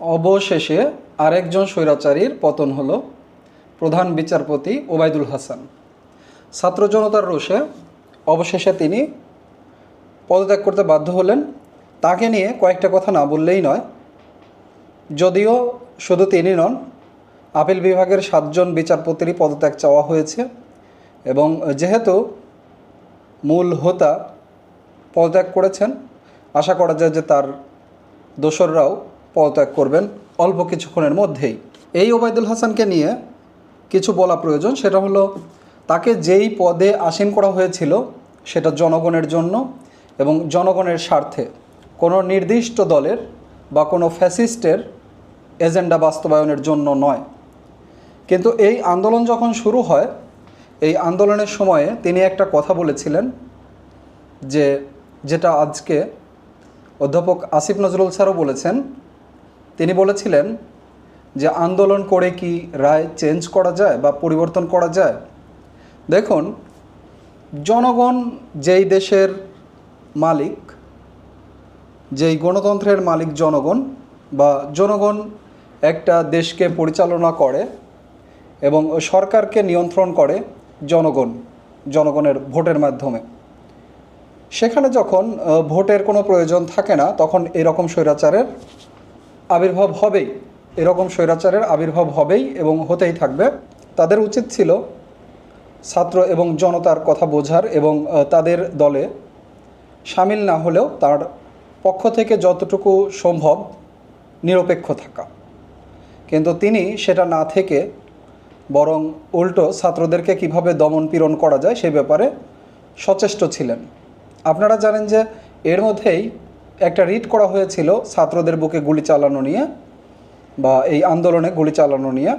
অবশেষে আরেকজন স্বৈরাচারীর পতন হলো প্রধান বিচারপতি ওবায়দুল হাসান। ছাত্র জনতার রোষে অবশেষে তিনি পদত্যাগ করতে বাধ্য হলেন। তাকে নিয়ে কয়েকটা কথা না বললেই নয়, যদিও শুধু তিনি নন, আপিল বিভাগের সাতজন বিচারপতিরই পদত্যাগ চাওয়া হয়েছে এবং যেহেতু মূল হোতা পদত্যাগ করেছেন, আশা করা যায় যে তার দোসররাও পদত্যাগ করবেন অল্প কিছুক্ষণের মধ্যেই। এই ওবায়দুল হাসানকে নিয়ে কিছু বলা প্রয়োজন, সেটা হলো তাকে যেই পদে আসীন করা হয়েছিল সেটা জনগণের জন্য এবং জনগণের স্বার্থে। কোনো নির্দিষ্ট দলের বা কোনো ফ্যাসিস্টের এজেন্ডা বাস্তবায়নের জন্য নয়। কিন্তু এই আন্দোলন যখন শুরু হয়, এই আন্দোলনের সময়ে তিনি একটা কথা বলেছিলেন যে, যেটা আজকে অধ্যাপক আসিফ নজরুল স্যারও বলেছেন তিনি বলেছিলেন যে আন্দোলন করে কি রায় চেঞ্জ করা যায় বা পরিবর্তন করা যায়? দেখুন, জনগণ যেই দেশের মালিক, যেই গণতন্ত্রের মালিক জনগণ বা জনগণ একটা দেশকে পরিচালনা করে এবং সরকারকে নিয়ন্ত্রণ করে জনগণ, জনগণের ভোটের মাধ্যমে। সেখানে যখন ভোটের কোনো প্রয়োজন থাকে না, তখন এরকম স্বৈরাচারের আবির্ভাব হবেই। এরকম স্বৈরাচারের আবির্ভাব হবেই এবং হতেই থাকবে। তাদের উচিত ছিল ছাত্র এবং জনতার কথা বোঝার এবং তাদের দলে সামিল না হলেও তার পক্ষ থেকে যতটুকু সম্ভব নিরপেক্ষ থাকা। কিন্তু তিনি সেটা না থেকে বরং উল্টো ছাত্রদেরকে কীভাবে দমন পীড়ন করা যায় সে ব্যাপারে সচেষ্ট ছিলেন। আপনারা জানেন যে এর মধ্যেই একটা রিট করা হয়েছিল ছাত্রদের বুকে গুলি চালানো নিয়ে বা এই আন্দোলনে গুলি চালানো নিয়ে,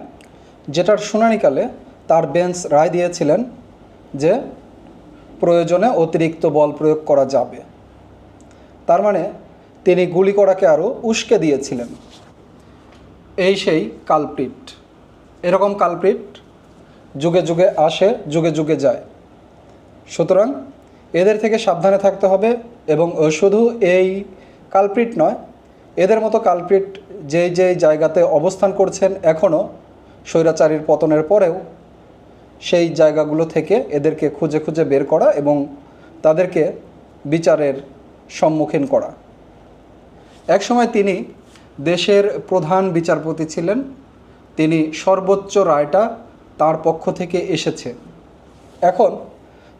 যেটার শুনানিকালে তার বেঞ্চ রায় দিয়েছিলেন যে প্রয়োজনে অতিরিক্ত বল প্রয়োগ করা যাবে। তার মানে তিনি গুলি করাকে আরও উস্কে দিয়েছিলেন। এই সেই কালপ্রিট। এরকম কালপ্রিট যুগে যুগে আসে, যুগে যুগে যায়। সুতরাং এদের থেকে সাবধানে থাকতে হবে এবং শুধু এই কালপ্রিট নয়, এদের মতো কালপ্রিট যেই যেই জায়গাতে অবস্থান করছেন এখনও স্বৈরাচারীর পতনের পরেও, সেই জায়গাগুলো থেকে এদেরকে খুঁজে খুঁজে বের করা এবং তাদেরকে বিচারের সম্মুখীন করা। একসময় তিনি দেশের প্রধান বিচারপতি ছিলেন, তিনি সর্বোচ্চ রায়টা তার পক্ষ থেকে এসেছে। এখন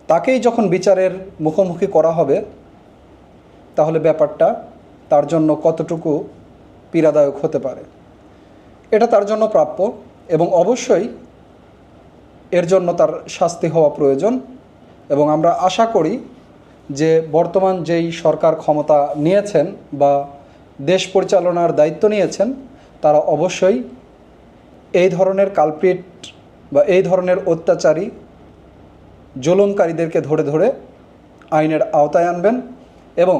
তাকেই যখন বিচারের মুখোমুখি করা হবে, তাহলে ব্যাপারটা তার জন্য কতটুকু পীড়াদায়ক হতে পারে? এটা তার জন্য প্রাপ্য এবং অবশ্যই এর জন্য তার শাস্তি হওয়া প্রয়োজন এবং আমরা আশা করি যে বর্তমান যেই সরকার ক্ষমতা নিয়েছেন বা দেশ পরিচালনার দায়িত্ব নিয়েছেন, তারা অবশ্যই এই ধরনের কালপ্রিট বা এই ধরনের অত্যাচারী জুলুমকারীদেরকে ধরে ধরে আইনের আওতায় আনবেন এবং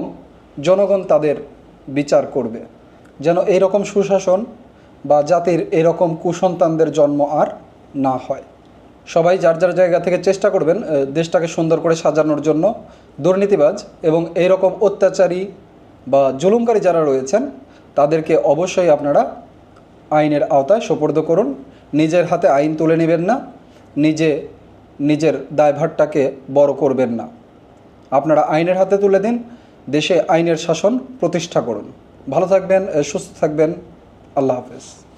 জনগণ তাদের বিচার করবে। যেন এই রকম সুশাসন বা জাতির এরকম কুসন্তানদের জন্ম আর না হয়। সবাই যার যার জায়গা থেকে চেষ্টা করবেন দেশটাকে সুন্দর করে সাজানোর জন্য দুর্নীতিবাজ এবং এই রকম অত্যাচারী বা জুলুমকারী যারা রয়েছেন, তাদেরকে অবশ্যই আপনারা আইনের আওতায় সোপর্দ করুন। নিজের হাতে আইন তুলে নেবেন না। নিজে নিজের দায়ভারটাকে বড় করবেন না। আপনারা আইনের হাতে তুলে দিন, দেশে আইনের শাসন প্রতিষ্ঠা করুন। ভালো থাকবেন, সুস্থ থাকবেন। আল্লাহ হাফেজ।